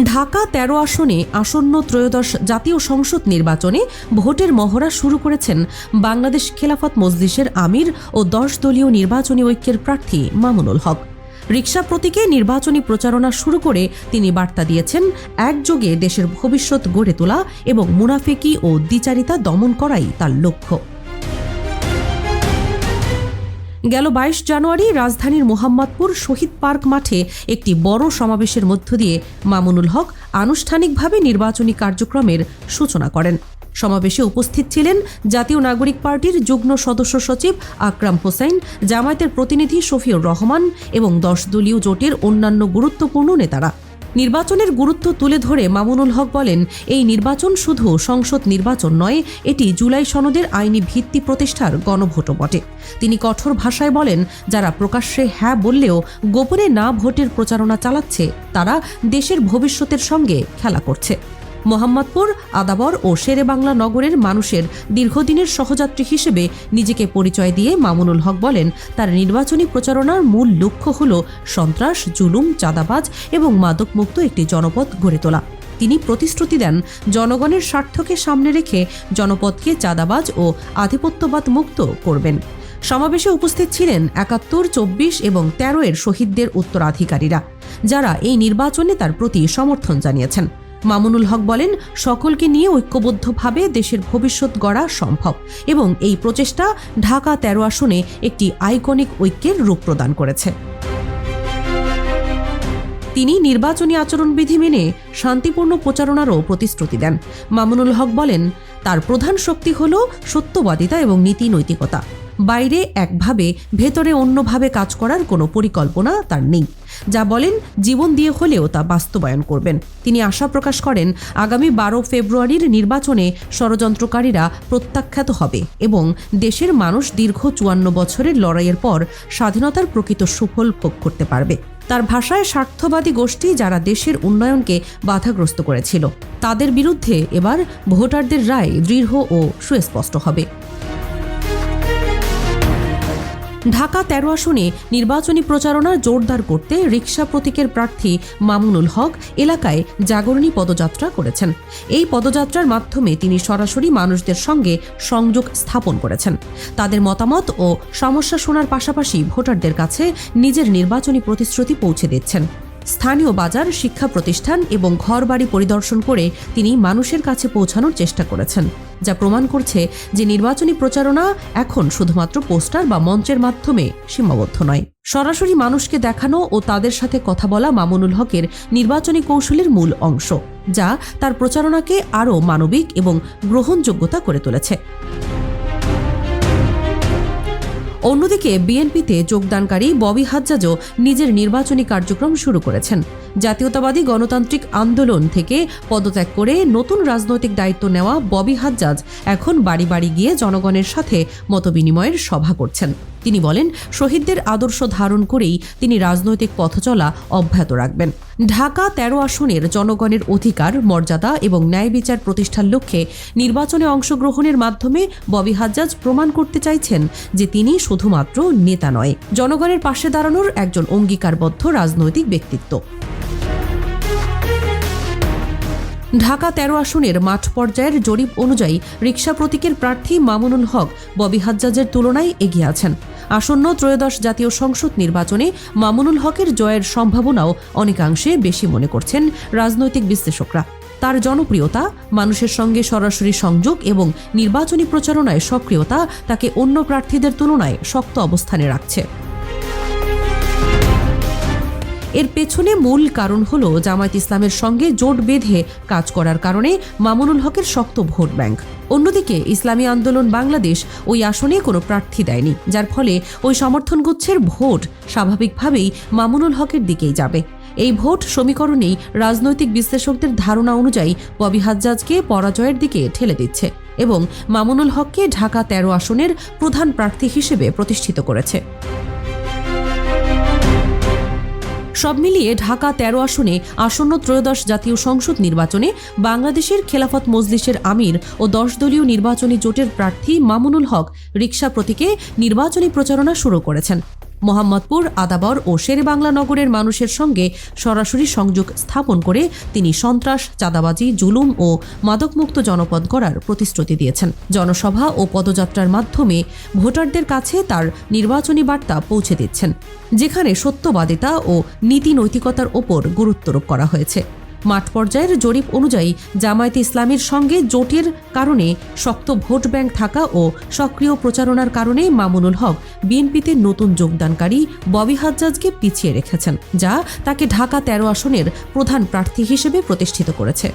ঢাকা তেরো আসনে আসন্ন ত্রয়োদশ জাতীয় সংসদ নির্বাচনে ভোটের মহড়া শুরু করেছেন বাংলাদেশ খেলাফত মজলিসের আমির ও দশ দলীয় নির্বাচনী ঐক্যের প্রার্থী মামুনুল হক। রিক্সা প্রতীকে নির্বাচনী প্রচারণা শুরু করে তিনি বার্তা দিয়েছেন, একযোগে দেশের ভবিষ্যৎ গড়ে তোলা এবং মুনাফেকি ও দ্বিচারিতা দমন করাই তার লক্ষ্য। গেল বাইশ জানুয়ারি রাজধানীর মোহাম্মদপুর শহীদ পার্ক মাঠে একটি বড় সমাবেশের মধ্য দিয়ে মামুনুল হক আনুষ্ঠানিকভাবে নির্বাচনী কার্যক্রমের সূচনা করেন। সমাবেশে উপস্থিত ছিলেন জাতীয় নাগরিক পার্টির যুগ্ম সদস্য সচিব আকরাম হোসেন, জামায়াতের প্রতিনিধি শফিউর রহমান এবং দশ দলীয় জোটের অন্যান্য গুরুত্বপূর্ণ নেতারা। নির্বাচনের গুরুত্ব তুলে ধরে মামুনুল হক বলেন, এই নির্বাচন শুধু সংসদ নির্বাচন নয়, এটি জুলাই সনদের আইনি ভিত্তি প্রতিষ্ঠার গণভোটও বটে। তিনি কঠোর ভাষায় বলেন, যারা প্রকাশ্যে হ্যাঁ বললেও গোপনে না ভোটের প্রচারণা চালাচ্ছে, তারা দেশের ভবিষ্যতের সঙ্গে খেলা করছে। মোহাম্মদপুর, আদাবর ও শেরেবাংলা নগরের মানুষের দীর্ঘদিনের সহযাত্রী হিসেবে নিজেকে পরিচয় দিয়ে মামুনুল হক বলেন, তার নির্বাচনী প্রচারণার মূল লক্ষ্য হল সন্ত্রাস, জুলুম, চাঁদাবাজ এবং মাদকমুক্ত একটি জনপদ গড়ে তোলা। তিনি প্রতিশ্রুতি দেন, জনগণের স্বার্থকে সামনে রেখে জনপদকে চাঁদাবাজ ও আধিপত্যবাদ মুক্ত করবেন। সমাবেশে উপস্থিত ছিলেন একাত্তর, চব্বিশ এবং তেরো এর শহীদদের উত্তরাধিকারীরা, যারা এই নির্বাচনে তার প্রতি সমর্থন জানিয়েছেন। মামুনুল হক বলেন, সকলকে নিয়ে ঐক্যবদ্ধভাবে দেশের ভবিষ্যৎ গড়া সম্ভব এবং এই প্রচেষ্টা ঢাকা তেরো আসনে একটি আইকনিক ঐক্যের রূপ প্রদান করেছে। তিনি নির্বাচনী আচরণবিধি মেনে শান্তিপূর্ণ প্রচারণারও প্রতিশ্রুতি দেন। মামুনুল হক বলেন, তার প্রধান শক্তি হল সত্যবাদিতা এবং নীতি নৈতিকতা বাইরে একভাবে, ভেতরে অন্যভাবে কাজ করার কোনো পরিকল্পনা তার নেই। যা বলেন, জীবন দিয়ে হলেও তা বাস্তবায়ন করবেন। তিনি আশা প্রকাশ করেন, আগামী বারো ফেব্রুয়ারির নির্বাচনে ষড়যন্ত্রকারীরা প্রত্যাখ্যাত হবে এবং দেশের মানুষ দীর্ঘ চুয়ান্ন বছরের লড়াইয়ের পর স্বাধীনতার প্রকৃত সুফল ভোগ করতে পারবে। তার ভাষায় স্বার্থবাদী গোষ্ঠী যারা দেশের উন্নয়নকে বাধাগ্রস্ত করেছিল, তাদের বিরুদ্ধে এবার ভোটারদের রায় দৃঢ় ও সুস্পষ্ট হবে। ঢাকা তেরো আসনে নির্বাচনী প্রচারণা জোরদার করতে রিকশা প্রতীকের প্রার্থী মামুনুল হক এলাকায় জাগরণী পদযাত্রা করেছেন। এই পদযাত্রার মাধ্যমে তিনি সরাসরি মানুষদের সঙ্গে সংযোগ স্থাপন করেছেন। তাদের মতামত ও সমস্যা শোনার পাশাপাশি ভোটারদের কাছে নিজের নির্বাচনী প্রতিশ্রুতি পৌঁছে দিচ্ছেন। স্থানীয় বাজার, শিক্ষা প্রতিষ্ঠান এবং ঘরবাড়ি পরিদর্শন করে তিনি মানুষের কাছে পৌঁছানোর চেষ্টা করেছেন, যা প্রমাণ করছে যে নির্বাচনী প্রচারণা এখন শুধুমাত্র পোস্টার বা মঞ্চের মাধ্যমে সীমাবদ্ধ নয়। সরাসরি মানুষকে দেখানো ও তাদের সাথে কথা বলা মামুনুল হকের নির্বাচনী কৌশলের মূল অংশ, যা তার প্রচারণাকে আরও মানবিক এবং গ্রহণযোগ্যতা করে তুলেছে। অন্যদিকে বিএনপিতে যোগদানকারী ববি হাজ্জাজও নিজের নির্বাচনী কার্যক্রম শুরু করেছেন। জাতীয়তাবাদী গণতান্ত্রিক আন্দোলন থেকে পদত্যাগ করে নতুন রাজনৈতিক দায়িত্ব নেওয়া ববি হাজ্জাজ এখন বাড়ি বাড়ি গিয়ে জনগণের সাথে মতবিনিময়ের সভা করছেন। তিনি বলেন, শহীদদের আদর্শ ধারণ করেই তিনি রাজনৈতিক পথ চলা অব্যাহত রাখবেন। ঢাকা তেরো আসনের জনগণের অধিকার, মর্যাদা এবং ন্যায় বিচার প্রতিষ্ঠার লক্ষ্যে নির্বাচনে অংশগ্রহণের মাধ্যমে ববি হাজ্জাজ প্রমাণ করতে চাইছেন যে তিনি শুধুমাত্র নেতা নয়। জনগণের পাশে দাঁড়ানোর একজন অঙ্গীকারবদ্ধ রাজনৈতিক ব্যক্তিত্ব। ঢাকা তেরো আসনের মাঠ পর্যায়ের জরিপ অনুযায়ী রিকশা প্রতীকের প্রার্থী মামুনুল হক, ববি হাজ্জাজের তুলনায় এগিয়ে আছেন। আসন্ন ত্রয়োদশ জাতীয় সংসদ নির্বাচনে মামুনুল হকের জয়ের সম্ভাবনাও অনেকাংশে বেশি মনে করছেন রাজনৈতিক বিশ্লেষকরা। তার জনপ্রিয়তা, মানুষের সঙ্গে সরাসরি সংযোগ এবং নির্বাচনী প্রচারণায় সক্রিয়তা তাকে অন্য প্রার্থীদের তুলনায় শক্ত অবস্থানে রাখছে। এর পেছনে মূল কারণ হল জামায়াত ইসলামের সঙ্গে জোট বেঁধে কাজ করার কারণে মামুনুল হকের শক্ত ভোট ব্যাংক। অন্যদিকে ইসলামী আন্দোলন বাংলাদেশ ওই আসনে কোনো প্রার্থী দেয়নি, যার ফলে ওই সমর্থন গুচ্ছের ভোট স্বাভাবিকভাবেই মামুনুল হকের দিকেই যাবে। এই ভোট সমীকরণেই রাজনৈতিক বিশ্লেষকদের ধারণা অনুযায়ী ববি হাজ্জাজকে পরাজয়ের দিকে ঠেলে দিচ্ছে এবং মামুনুল হককে ঢাকা তেরো আসনের প্রধান প্রার্থী হিসেবে প্রতিষ্ঠিত করেছে। সব মিলিয়ে ঢাকা তেরো আসনে আসন্ন ত্রয়োদশ জাতীয় সংসদ নির্বাচনে বাংলাদেশের খেলাফত মজলিসের আমির ও দশ দলীয় নির্বাচনী জোটের প্রার্থী মামুনুল হক রিক্সা প্রতীকে নির্বাচনী প্রচারণা শুরু করেছেন। মোহাম্মদপুর, আদাবর ও শেরেবাংলা নগরের মানুষের সঙ্গে সরাসরি সংযোগ স্থাপন করে তিনি সন্ত্রাস, চাঁদাবাজি, জুলুম ও মাদকমুক্ত জনপদ গড়ার প্রতিশ্রুতি দিয়েছেন। জনসভা ও পদযাত্রার মাধ্যমে ভোটারদের কাছে তার নির্বাচনী বার্তা পৌঁছে দিচ্ছেন, যেখানে সত্যবাদিতা ও নীতি নৈতিকতার ওপর গুরুত্বারোপ করা হয়েছে। মাঠ পর্যায়ের জরিপ অনুযায়ী জামায়াতে ইসলামের সঙ্গে জোটের কারণে শক্ত ভোট ব্যাংক থাকা ও সক্রিয় প্রচারণার কারণে মামুনুল হক বিএনপিতে নতুন যোগদানকারী ববি হাজ্জাজকে পিছিয়ে রেখেছেন, যা তাকে ঢাকা তেরো আসনের প্রধান প্রার্থী হিসেবে প্রতিষ্ঠিত করেছে।